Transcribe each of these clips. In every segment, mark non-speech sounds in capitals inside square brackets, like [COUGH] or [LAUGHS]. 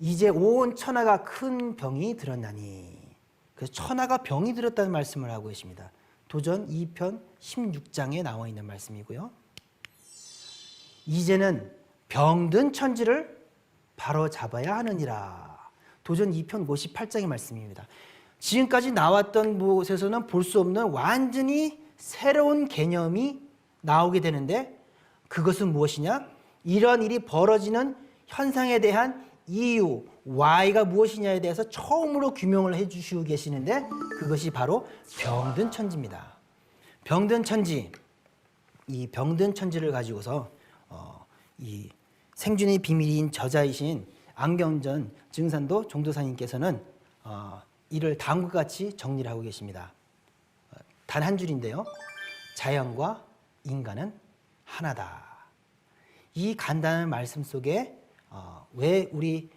이제 온 천하가 큰 병이 들었나니. 그래서 천하가 병이 들었다는 말씀을 하고 계십니다. 도전 2편 16장에 나와 있는 말씀이고요. 이제는 병든 천지를 바로 잡아야 하느니라. 도전 2편 58장의 말씀입니다. 지금까지 나왔던 곳에서는 볼 수 없는 완전히 새로운 개념이 나오게 되는데 그것은 무엇이냐? 이런 일이 벌어지는 현상에 대한 이유, Y가 무엇이냐에 대해서 처음으로 규명을 해 주시고 계시는데 그것이 바로 병든 천지입니다. 병든 천지, 이 병든 천지를 가지고서 어, 이 생존의 비밀인 저자이신 안경전 증산도 종도사님께서는 어, 이를 다음과 같이 정리를 하고 계십니다. 단 한 줄인데요. 자연과 인간은 하나다. 이 간단한 말씀 속에 어, 왜 우리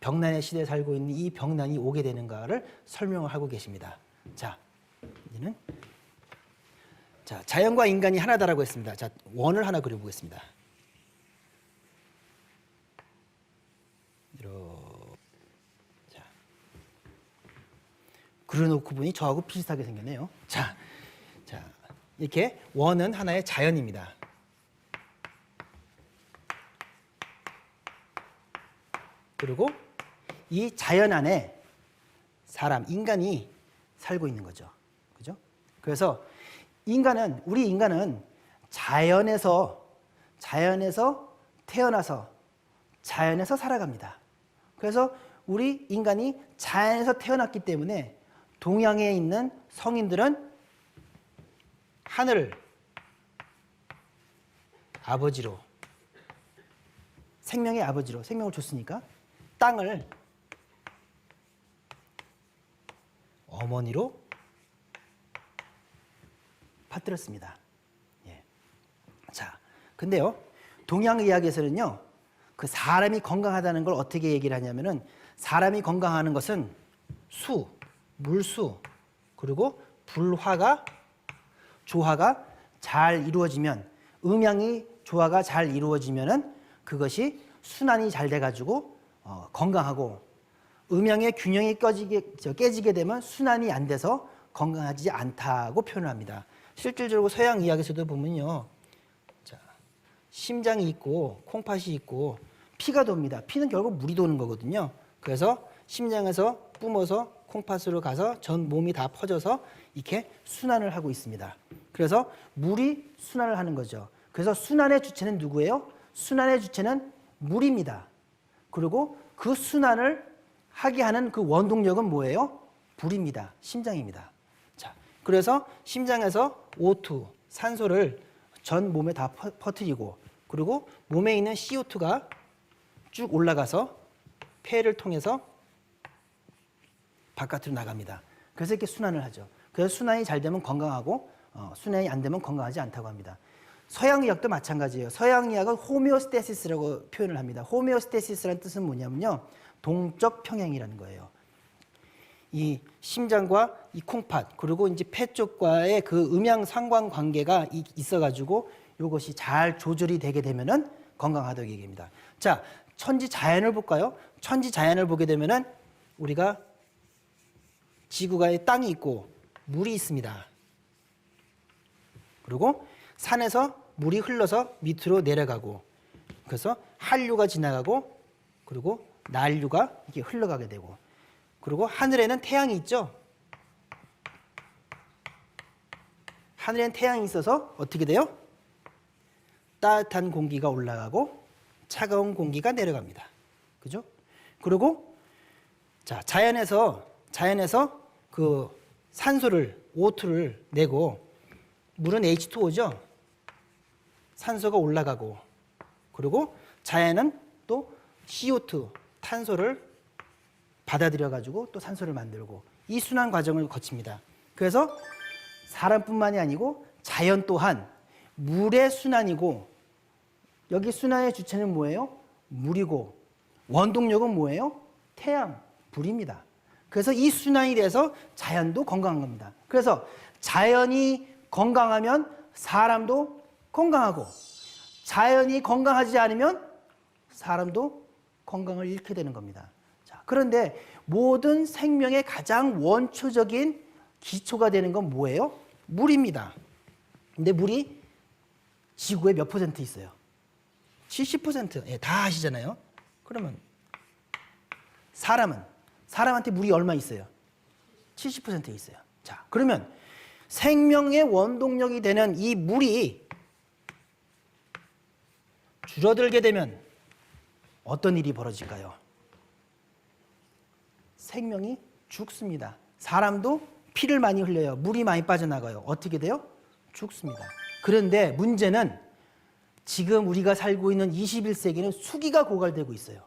병난의 시대에 살고 있는 이 병난이 오게 되는가를 설명을 하고 계십니다. 자, 이제는 자 자연과 인간이 하나다라고 했습니다. 자 원을 하나 그려보겠습니다. 자 그려놓고 보니 저하고 비슷하게 생겼네요. 자, 자 이렇게 원은 하나의 자연입니다. 그리고 이 자연 안에 사람, 인간이 살고 있는 거죠. 그죠? 그래서 인간은, 우리 인간은 자연에서, 자연에서 태어나서 자연에서 살아갑니다. 그래서 우리 인간이 자연에서 태어났기 때문에 동양에 있는 성인들은 하늘을 아버지로 생명의 아버지로 생명을 줬으니까 땅을 어머니로 파뜨렸습니다. 예. 자, 근데요, 동양 의학에서는요, 그 사람이 건강하다는 걸 어떻게 얘기를 하냐면은 사람이 건강하는 것은 수, 물수, 그리고 불화가 조화가 잘 이루어지면 음양이 조화가 잘 이루어지면은 그것이 순환이 잘 돼가지고 어, 건강하고 음양의 균형이 꺼지게, 저, 깨지게 되면 순환이 안 돼서 건강하지 않다고 표현을 합니다. 실질적으로 서양 의학에서도 보면요. 자, 심장이 있고 콩팥이 있고 피가 돕니다. 피는 결국 물이 도는 거거든요. 그래서 심장에서 뿜어서 콩팥으로 가서 전 몸이 다 퍼져서 이렇게 순환을 하고 있습니다. 그래서 물이 순환을 하는 거죠. 그래서 순환의 주체는 누구예요? 순환의 주체는 물입니다. 그리고 그 순환을 하게 하는 그 원동력은 뭐예요? 불입니다. 심장입니다. 자, 그래서 심장에서 O2, 산소를 전 몸에 다 퍼- 퍼뜨리고 그리고 몸에 있는 CO2가 쭉 올라가서 폐를 통해서 바깥으로 나갑니다. 그래서 이렇게 순환을 하죠. 그래서 순환이 잘 되면 건강하고 어, 순환이 안 되면 건강하지 않다고 합니다. 서양 의학도 마찬가지예요. 서양 의학은 호메오스테시스라고 표현을 합니다. 호메오스테시스라는 뜻은 뭐냐면요. 동적 평행이라는 거예요. 이 심장과 이 콩팥 그리고 이제 폐 쪽과의 그 음양 상관 관계가 이- 있어 가지고 이것이 잘 조절이 되게 되면은 건강하다고 얘기합니다. 자, 천지 자연을 볼까요? 천지 자연을 보게 되면은 우리가 지구가에 땅이 있고 물이 있습니다. 그리고 산에서 물이 흘러서 밑으로 내려가고 그래서 한류가 지나가고 그리고 난류가 이렇게 흘러가게 되고 그리고 하늘에는 태양이 있죠. 하늘에는 태양이 있어서 어떻게 돼요? 따뜻한 공기가 올라가고 차가운 공기가 내려갑니다. 그죠? 그리고 자, 자연에서 자연에서 그 산소를 O2를 내고 물은 H2O죠. 산소가 올라가고 그리고 자연은 또 CO2 탄소를 받아들여 가지고 또 산소를 만들고 이 순환 과정을 거칩니다. 그래서 사람뿐만이 아니고 자연 또한 물의 순환이고 여기 순환의 주체는 뭐예요? 물이고 원동력은 뭐예요? 태양, 불입니다. 그래서 이 순환이 돼서 자연도 건강한 겁니다. 그래서 자연이 건강하면 사람도 건강하고 자연이 건강하지 않으면 사람도 건강을 잃게 되는 겁니다. 자, 그런데 모든 생명의 가장 원초적인 기초가 되는 건 뭐예요? 물입니다. 근데 물이 지구에 몇 퍼센트 있어요? 70%. 예, 다 아시잖아요. 그러면 사람은 사람한테 물이 얼마 있어요? 70% 있어요. 자, 그러면 생명의 원동력이 되는 이 물이 줄어들게 되면 어떤 일이 벌어질까요? 생명이 죽습니다. 사람도 피를 많이 흘려요. 물이 많이 빠져나가요. 어떻게 돼요? 죽습니다. 그런데 문제는 지금 우리가 살고 있는 21세기는 수기가 고갈되고 있어요.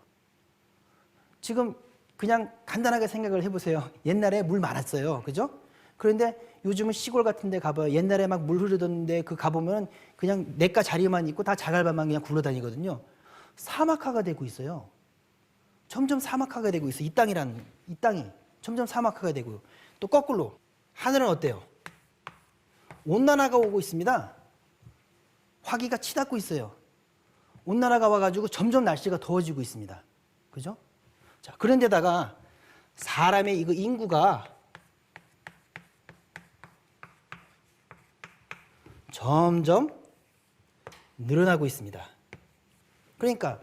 지금 그냥 간단하게 생각을 해보세요. 옛날에 물 많았어요. 그죠? 그런데 요즘은 시골 같은 데 가봐요. 옛날에 막 물 흐르던데 그 가보면 그냥 냇가 자리만 있고 다 자갈밭만 그냥 굴러다니거든요. 사막화가 되고 있어요. 점점 사막화가 되고 있어요. 이 땅이란, 이 땅이 점점 사막화가 되고요. 또 거꾸로 하늘은 어때요? 온난화가 오고 있습니다. 화기가 치닫고 있어요. 온난화가 와가지고 점점 날씨가 더워지고 있습니다. 그죠? 자, 그런데다가 사람의 이거 인구가 점점 늘어나고 있습니다. 그러니까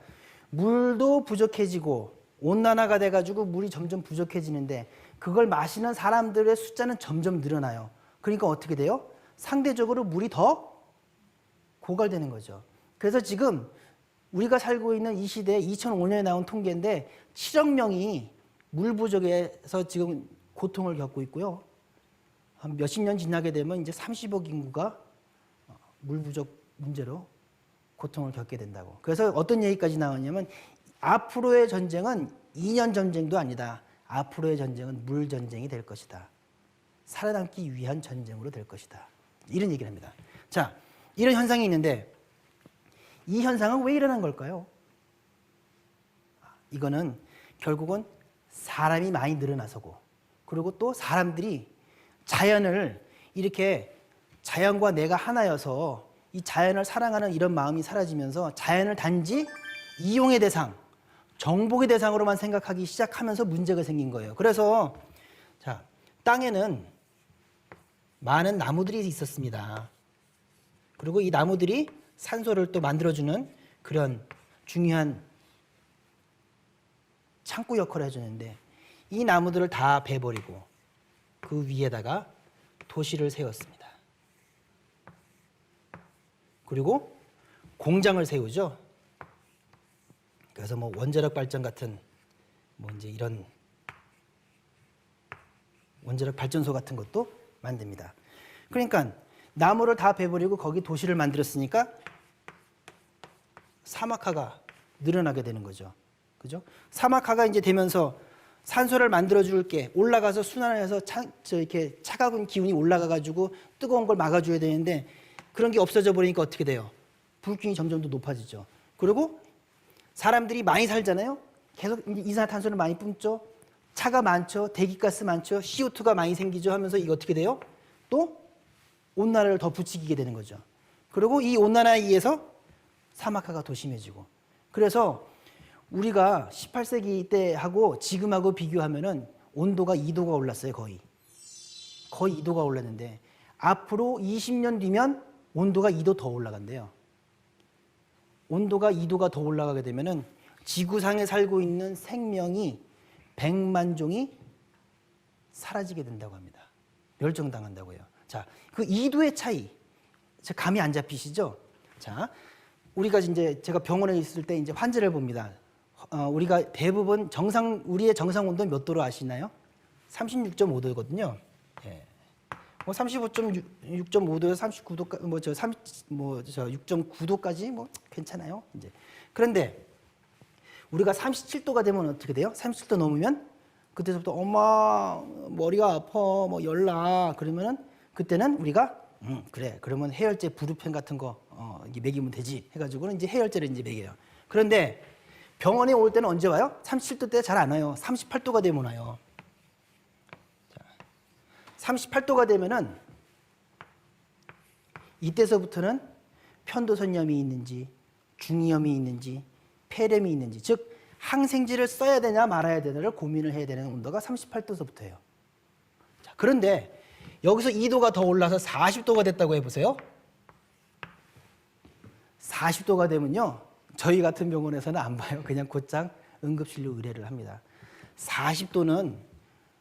물도 부족해지고 온난화가 돼가지고 물이 점점 부족해지는데 그걸 마시는 사람들의 숫자는 점점 늘어나요. 그러니까 어떻게 돼요? 상대적으로 물이 더 고갈되는 거죠. 그래서 지금 우리가 살고 있는 이 시대에 2005년에 나온 통계인데 7억 명이 물 부족에서 지금 고통을 겪고 있고요. 한 몇십 년 지나게 되면 이제 30억 인구가 물 부족 문제로 고통을 겪게 된다고. 그래서 어떤 얘기까지 나왔냐면 앞으로의 전쟁은 2년 전쟁도 아니다. 앞으로의 전쟁은 물 전쟁이 될 것이다. 살아남기 위한 전쟁으로 될 것이다. 이런 얘기를 합니다. 자, 이런 현상이 있는데 이 현상은 왜 일어난 걸까요? 이거는 결국은 사람이 많이 늘어나서고 그리고 또 사람들이 자연을 이렇게 자연과 내가 하나여서 이 자연을 사랑하는 이런 마음이 사라지면서 자연을 단지 이용의 대상, 정복의 대상으로만 생각하기 시작하면서 문제가 생긴 거예요. 그래서 자, 땅에는 많은 나무들이 있었습니다. 그리고 이 나무들이 산소를 또 만들어주는 그런 중요한 창구 역할을 해주는데 이 나무들을 다 베버리고 그 위에다가 도시를 세웠습니다. 그리고 공장을 세우죠. 그래서 뭐 원자력 발전 같은 뭐 이제 이런 원자력 발전소 같은 것도 만듭니다. 그러니까 나무를 다 베버리고 거기 도시를 만들었으니까 사막화가 늘어나게 되는 거죠. 그죠? 사막화가 이제 되면서 산소를 만들어 줄게 올라가서 순환해서 차, 저 이렇게 차가운 기운이 올라가 가지고 뜨거운 걸 막아 줘야 되는데 그런 게 없어져 버리니까 어떻게 돼요? 불균이 점점 더 높아지죠. 그리고 사람들이 많이 살잖아요. 계속 이산화탄소를 많이 뿜죠. 차가 많죠. 대기가스 많죠. CO2가 많이 생기죠. 하면서 이거 어떻게 돼요? 또 온난화를 더 부추기게 되는 거죠. 그리고 이 온난화에 의해서 사막화가 더 심해지고. 그래서 우리가 18세기 때하고 지금하고 비교하면은 온도가 2도가 올랐어요, 거의. 거의 2도가 올랐는데 앞으로 20년 뒤면 온도가 2도 더 올라간대요. 온도가 2도가 더 올라가게 되면은 지구상에 살고 있는 생명이 100만 종이 사라지게 된다고 합니다. 멸종당한다고요. 자, 그 2도의 차이. 저 감이 안 잡히시죠? 자, 우리가 이제 제가 병원에 있을 때 이제 환자를 봅니다. 어, 우리가 대부분 정상 우리의 정상 온도 몇 도로 아시나요? 36.5도거든요. 예. 뭐 35.6.5도에서 39도까지 뭐저 3 뭐저 6.9도까지 뭐 괜찮아요. 이제 그런데 우리가 37도가 되면 어떻게 돼요? 37도 넘으면 그때부터 엄마 머리가 아파 뭐 열나 그러면은 그때는 우리가 음 그래 그러면 해열제 부르펜 같은 거 어, 이게 먹이면 되지 해가지고는 이제 해열제를 이제 먹여요. 그런데 병원에 올 때는 언제 와요? 37도 때 잘 안 와요. 38도가 되면 와요. 38도가 되면은 이때서부터는 편도선염이 있는지 중이염이 있는지 폐렴이 있는지 즉 항생제를 써야 되냐 말아야 되냐를 고민을 해야 되는 온도가 38도서부터예요. 자, 그런데 여기서 2도가 더 올라서 40도가 됐다고 해보세요. 40도가 되면요. 저희 같은 병원에서는 안 봐요. 그냥 곧장 응급실로 의뢰를 합니다. 40도는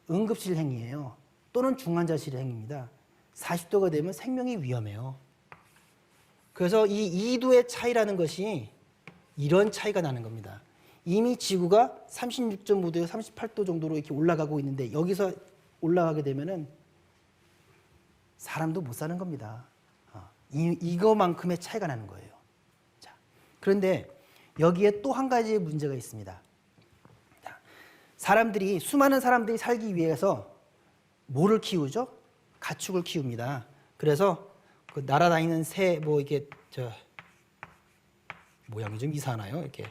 응급실 행위예요. 또는 중환자실 행위입니다. 40도가 되면 생명이 위험해요. 그래서 이 2도의 차이라는 것이 이런 차이가 나는 겁니다. 이미 지구가 36.5도에서 38도 정도로 이렇게 올라가고 있는데 여기서 올라가게 되면은 사람도 못 사는 겁니다. 어, 이, 이거만큼의 차이가 나는 거예요. 자, 그런데 여기에 또 한 가지 문제가 있습니다. 자, 사람들이 수많은 사람들이 살기 위해서 뭐를 키우죠? 가축을 키웁니다. 그래서 그 날아다니는 새 뭐 이게 저 모양이 좀 이상하나요? 이렇게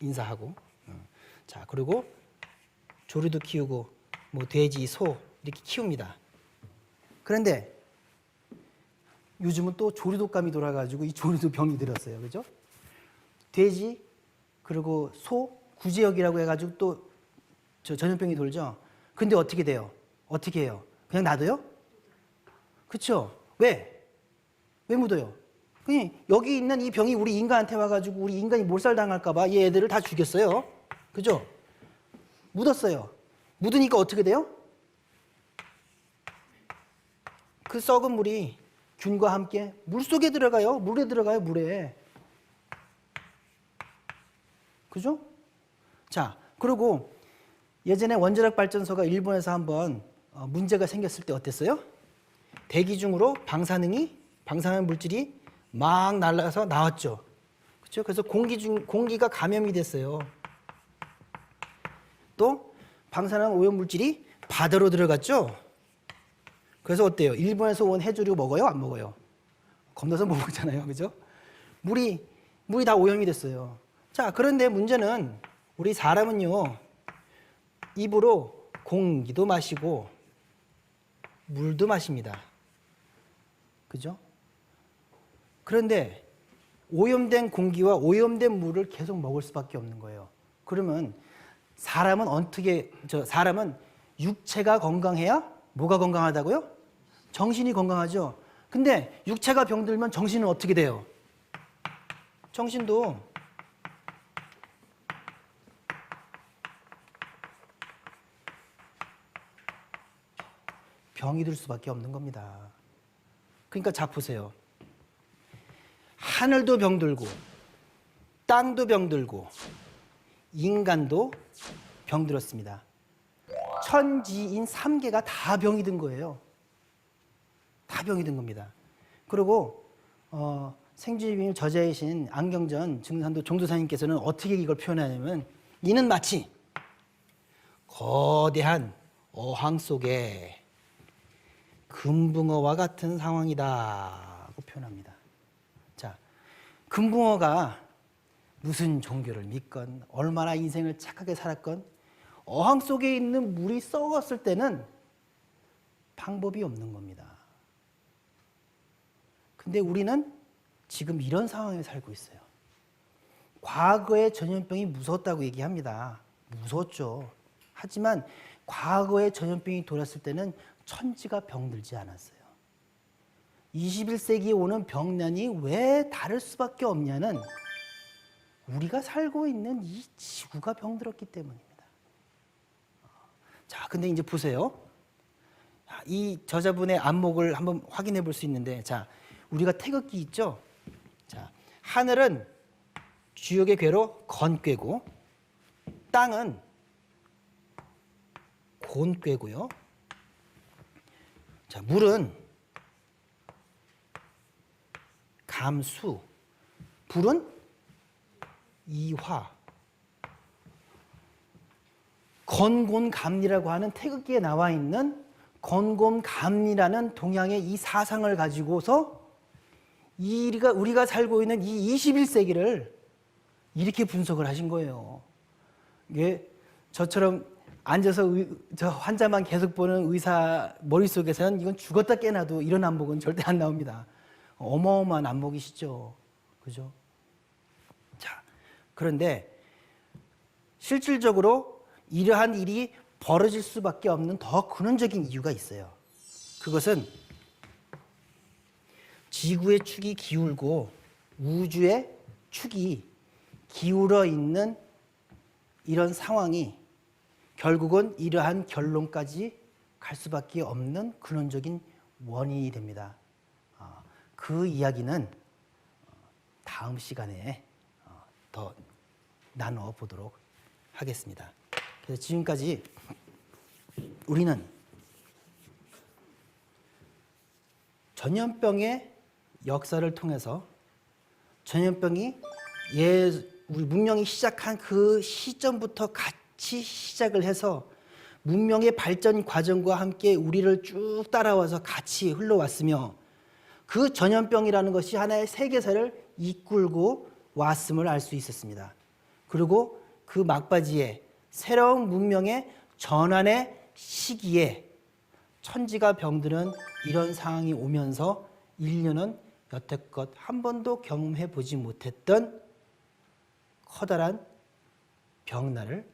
인사하고. 어. 자 그리고 조류도 키우고 뭐 돼지, 소 이렇게 키웁니다. 그런데 요즘은 또 조류독감이 돌아가지고 이 조류도 병이 들었어요, 그죠? 돼지 그리고 소 구제역이라고 해가지고 또저 전염병이 돌죠. 근데 어떻게 돼요? 어떻게 해요? 그냥 놔둬요? 그렇죠? 왜? 왜 묻어요? 그냥 여기 있는 이 병이 우리 인간한테 와가지고 우리 인간이 몰살당할까봐 얘 애들을 다 죽였어요. 그죠? 묻었어요. 묻으니까 어떻게 돼요? 그 썩은 물이 균과 함께 물 속에 들어가요. 물에 들어가요. 물에. 그죠? 자, 그리고 예전에 원자력 발전소가 일본에서 한번 어, 문제가 생겼을 때 어땠어요? 대기 중으로 방사능이 방사능 물질이 막 날아서 나왔죠. 그렇죠? 그래서 공기 중 공기가 감염이 됐어요. 또 방사능 오염 물질이 바다로 들어갔죠. 그래서 어때요? 일본에서 온 해조류 먹어요? 안 먹어요? 겁나서 못 먹잖아요. [LAUGHS] 그죠? 물이 물이 다 오염이 됐어요. 자, 그런데 문제는 우리 사람은요. 입으로 공기도 마시고 물도 마십니다. 그죠? 그런데 오염된 공기와 오염된 물을 계속 먹을 수밖에 없는 거예요. 그러면 사람은 어떻게 저 사람은 육체가 건강해야 뭐가 건강하다고요? 정신이 건강하죠. 근데 육체가 병들면 정신은 어떻게 돼요? 정신도 병이 들 수밖에 없는 겁니다. 그러니까 자 보세요. 하늘도 병들고 땅도 병들고 인간도 병들었습니다. 천지인 삼계가다 병이 든 거예요. 다 병이 든 겁니다. 그리고 어, 생주비밀 저자이신 안경전 증산도 종도사님께서는 어떻게 이걸 표현하냐면 이는 마치 거대한 어항 속에 금붕어와 같은 상황이다고 표현합니다. 자, 금붕어가 무슨 종교를 믿건 얼마나 인생을 착하게 살았건 어항 속에 있는 물이 썩었을 때는 방법이 없는 겁니다. 근데 우리는 지금 이런 상황에 살고 있어요. 과거의 전염병이 무서웠다고 얘기합니다. 무서웠죠. 하지만 과거의 전염병이 돌았을 때는 천지가 병들지 않았어요. 21세기에 오는 병난이 왜 다를 수밖에 없냐는 우리가 살고 있는 이 지구가 병들었기 때문입니다. 자, 근데 이제 보세요. 자, 이 저자분의 안목을 한번 확인해 볼 수 있는데, 자, 우리가 태극기 있죠? 자, 하늘은 주역의 괴로 건괴고, 땅은 곤괴고요. 자, 물은 감수, 불은 이화, 건곤감리라고 하는 태극기에 나와 있는 건곤감리라는 동양의 이 사상을 가지고서 이 우리가 우리가 살고 있는 이 21세기를 이렇게 분석을 하신 거예요. 이게 저처럼 앉아서 의, 저 환자만 계속 보는 의사 머릿속에서는 이건 죽었다 깨나도 이런 안목은 절대 안 나옵니다. 어마어마한 안목이시죠. 그죠? 자, 그런데 실질적으로 이러한 일이 벌어질 수밖에 없는 더 근원적인 이유가 있어요. 그것은 지구의 축이 기울고 우주의 축이 기울어 있는 이런 상황이 결국은 이러한 결론까지 갈 수밖에 없는 근원적인 원인이 됩니다. 어, 그 이야기는 어, 다음 시간에 어, 더 나눠 보도록 하겠습니다. 그래서 지금까지 우리는 전염병의 역사를 통해서 전염병이 예 우리 문명이 시작한 그 시점부터 같이 시작을 해서 문명의 발전 과정과 함께 우리를 쭉 따라와서 같이 흘러왔으며 그 전염병이라는 것이 하나의 세계사를 이끌고 왔음을 알 수 있었습니다. 그리고 그 막바지에 새로운 문명의 전환의 시기에 천지가 병드는 이런 상황이 오면서 인류는 여태껏 한 번도 경험해 보지 못했던 커다란 병날을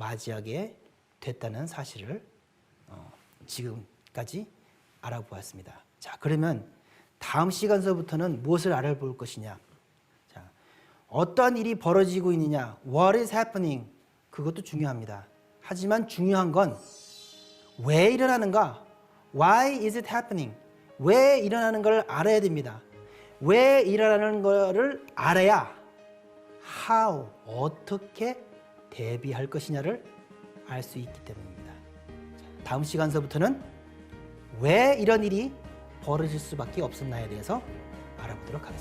맞이하게 됐다는 사실을 어, 지금까지 알아보았습니다. 자, 그러면 다음 시간서부터는 무엇을 알아볼 것이냐? 자, 어떠한 일이 벌어지고 있느냐? What is happening? 그것도 중요합니다. 하지만 중요한 건 왜 일어나는가? Why is it happening? 왜 일어나는 걸 알아야 됩니다. 왜 일어나는 것을 알아야 how 어떻게 대비할 것이냐를 알 수 있기 때문입니다. 자, 다음 시간서부터는 왜 이런 일이 벌어질 수밖에 없었나에 대해서 알아보도록 하겠습니다.